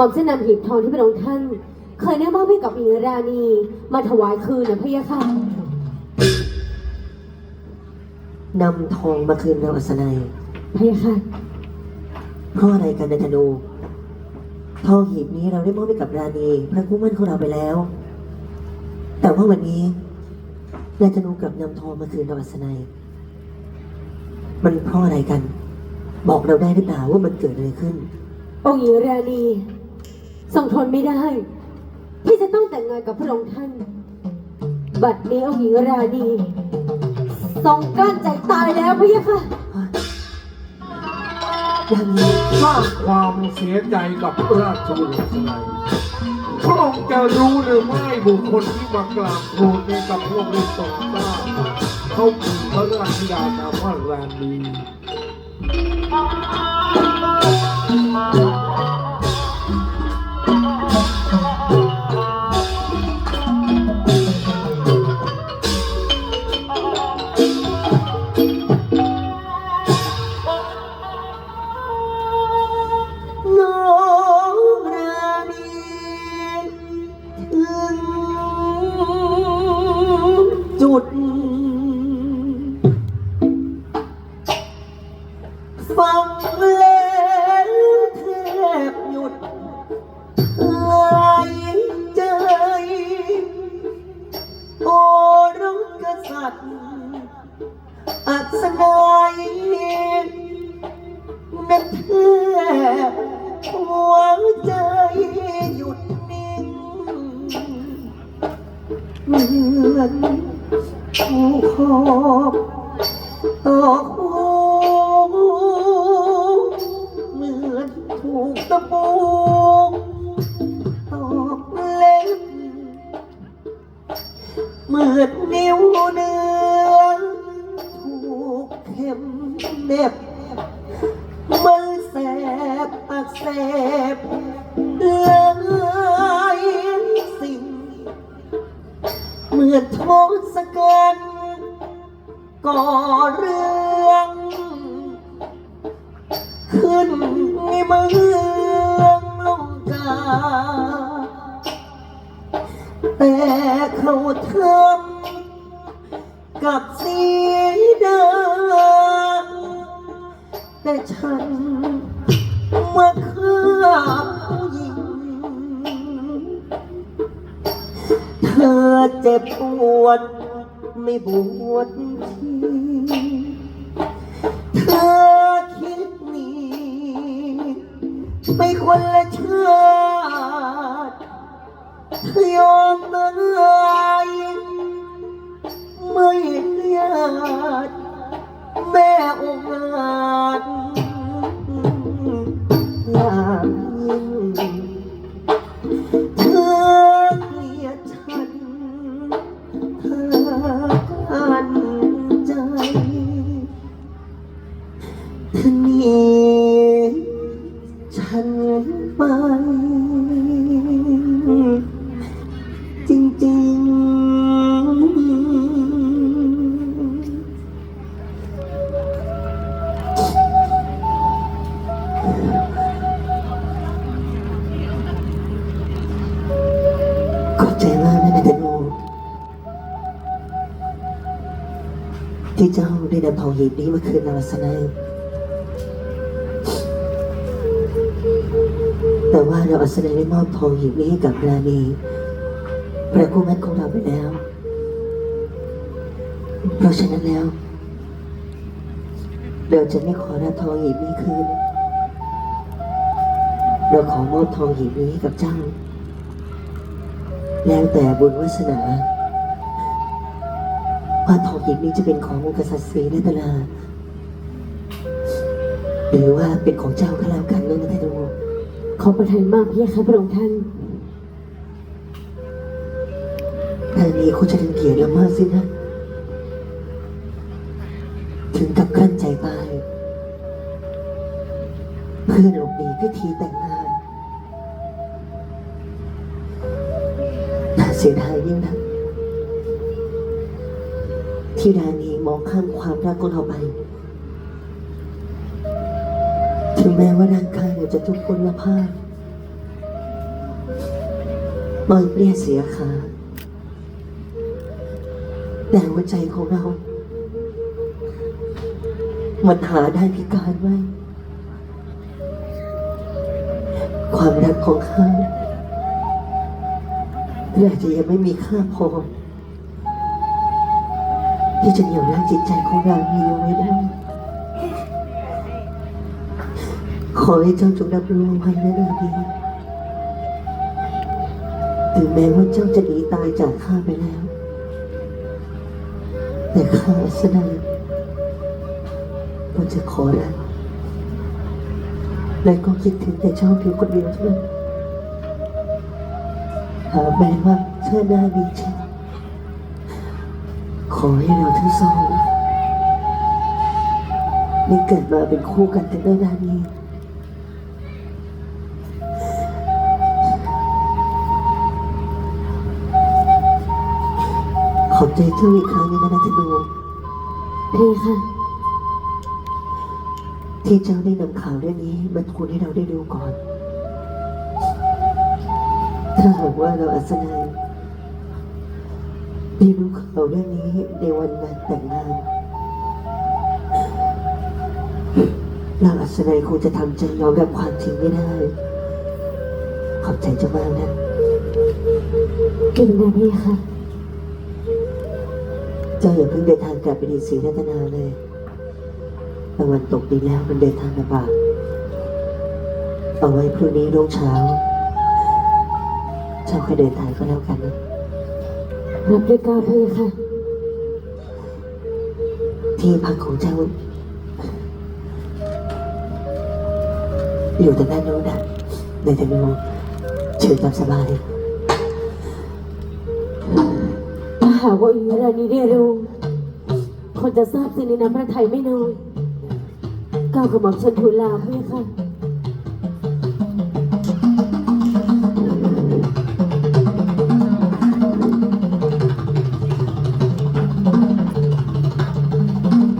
ผมจะนำหีบทองที่พระองค์ท่าน เคยได้มอบให้กับหญิงราณีมาถวายคืนนะพะยะค่ะนำทองมาคืนเราอัศนัย พะยะค่ะเพราะอะไรกันนายธนู ทองหีบนี้เราได้มอบให้กับราณีพระคู่มั่นของเราไปแล้ว แต่ว่าวันนี้นายธนูกลับนำทองมาคืนเราอัศนัย มันเพราะอะไรกัน บอกเราได้หรือเปล่าว่ามันเกิดอะไรขึ้น องค์หญิงราณี ทรงทนไม่ได้ ที่จะต้องแต่งงานกับพระองค์ท่าน บัดนี้องค์หญิงราณีทรงกลั้นใจตายแล้วพะยะค่ะย่างนี้สร้างความเสียใจกับราชบุตรสมัยพระองค์จะรู้หรือไม่บุคคลที่มากราบทูลนี้กับพระองค์ได้ทรงทราบเขาคือพระราชธิดานามว่าแรนดี แล้วแทบหยุดหายใจ โอ้รักกษัตริย์อัศนัยนันแทบหัวใจหยุดนิ่งเหมือนถูกหอกตก ถูกตะปูตอกเล็บเหมือนนิ้วเนื้อถูกเข็มเหน็บมันแสบอักเสบหลายสิ่ง เหมือนโทษกันก่อเรื่อง ขึ้นในมือ แต่เขาทำกับสีดาแต่ฉันมาฆ่าผู้หญิง เธอเจ็บปวดไม่บวชทีเธอ ไม่คนละเชื่อ ฉันไป จริงๆ ขอบใจมากนะนายธนูที่เจ้าได้นำทองหีบนี้มาคืนนาวาสนา แต่ว่าเราอัศนัยได้มอบทองหีบนี้ให้กับราณีพระคู่มั่นของเราไปแล้ว เพราะฉะนั้นแล้ว เราจะไม่ขอรับทองหีบนี้คืนเราขอมอบทองหีบนี้ให้กับเจ้า แล้วแต่บุญวาสนาว่าทองหีบนี้จะเป็นขององค์กษัตริย์ศรีรัตนาหรือว่าเป็นของเจ้าก็แล้วกันนะนะท่านดู ขอประทานมากพะยะค่ะพระองค์ท่านท่านนี้คงจะรังเกียจเรามากสินะ ถึงกับกลั้นใจตาย เพื่อหลบหนีพิธีแต่งงานน่าเสียดายยิ่งนักที่ดานีมองข้ามความรักของเราไป ถึงแม้ว่าร่างกายเราจะทุกพลภาพอ้อยเปรี้ยเสียขาแต่หัวใจของเรา มันหาได้พิการไว้ความรักของข้าอาจจะยังไม่มีค่าพอที่จะเหนี่ยวรั้งจิตใจของเรามีเอาไว้ได้ ขอให้เจ้าจงรับรู้ไว้นะนาดีถึงแม้ว่าเจ้าจะหนีตายจากข้าไปแล้ว แต่ข้าอัศนัยก็จะขอรักและก็คิดถึงแต่เจ้าเพียงคนเดียวเท่านั้นหาแม้ว่าเชื่อหน้าดีจริงขอให้เราทั้งสองได้เกิดมาเป็นคู่กันแต่ด้วยนาดีข ใจเจ้าอีกครั้งหนึงนะนัทนูเพคะที่เจ้าได้นำข่าวเรื่องนี้มาทูลให้เราได้ดูก่อน ถ้าหากว่าเราอัศนัยได้รู้ข่าวเรื่องนี้ในวันงานแต่งงานเราอัศนัยคงจะทำใจยอมรับความจริงไม่ได้ ขอบใจเจ้ามากนะกรุณาเพคะเจ้าอย่าเพิ่งเดินทางกลับไปดีศรีรัตนาเลยตะวันตกดีแล้วมันเดินทางลำบากเอาไว้พรุ่งนี้รุ่งเช้าเจ้าค่อยเดินทางก็แล้วกันนะรับด้วยเกล้าวเพคะที่พักของเจ้า อยู่ทางด้านโน้นนะในทางโน้นเชิญตามสบายถ้า หากว่าอีรานีได้รู้คนจะทราบสิในน้ำพระไทยไม่น้อยก้าวกระหม่อมฉันทูลลาเพคะ